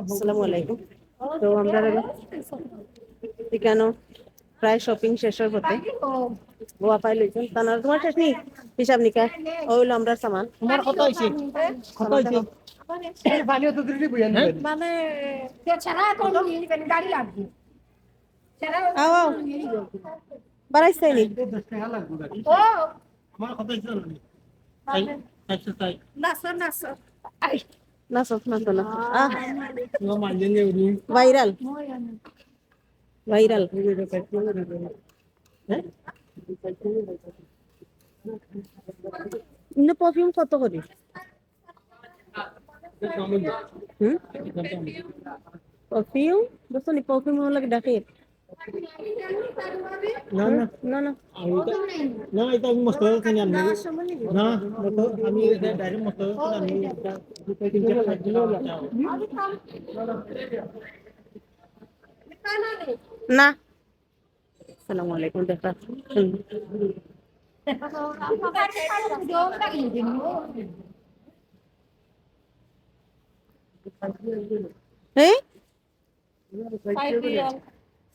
আসসালামু আলাইকুম। তো আমরা কেন? প্রায় শপিং শেষের পথে। গোয়া পাই লইছেন তানার তোমার শেষ নি হিসাব নিকা ও হইল আমরা সামান। তোমার কত হয়েছে? কত তো দিলি বুঝেন মানে সে ছাড়া কোন গাড়ি লাগবে। ছাড়া আও আও। বাড়াইছে নি? টাকা লাগবে ও। আমার কত না তো না আহ তোমার মানজেন যে উনি ভাইরাল ভাইরাল হ্যাঁ ইন্ন পারফিউম কত করে হুম পারফিউম দোস্ত নি পারফিউম লাগে ডাকে না না না না আমি তো না এটা আমি মস্ত কিনে আনি না মতো আমি ডাইরেক্ট মস্ত কিনে আনি এটা দুটো তিনটে খাই দিল না আসসালামু আলাইকুম দেখা হ্যাঁ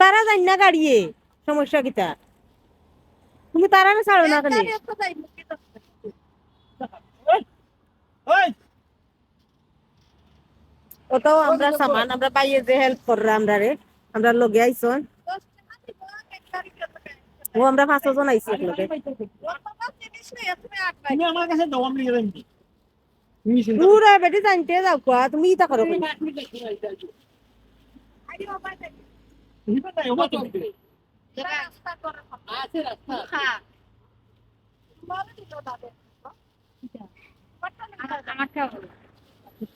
তারা যাই না গাড়িয়ে সমস্যা কিতা তুমি তারা ছাড়ো না কেন আমরা সামান আমরা পাইয়ে যে হেল্প কররা আমরা রে আমরা লগে আইছন ও আমরা পাঁচ জন আইছি লগে তুমি আমার কাছে দাও আমি দূরে বেটি জানতে যাও তুমি ইতা করো।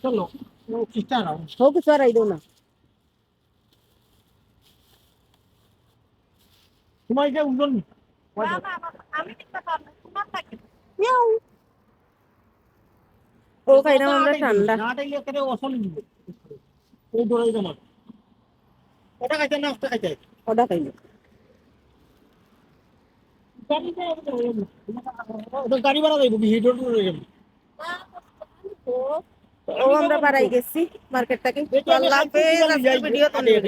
চলো ও কিছু আর আইদো না তোমার এটা উজন মিয়াও ও খাইলাম আমরা ঠান্ডা। না তাইলে অসল ও ডরাই তোমার ওটা খাইতে না ওটা খাইতে ওটা খাইনি গাড়ি ভাড়া যাইব কি হিডর ও আমরা বাড়াই গেছি মার্কেটটাকে আল্লাহ হাফেজ ভিডিও তো নিয়ে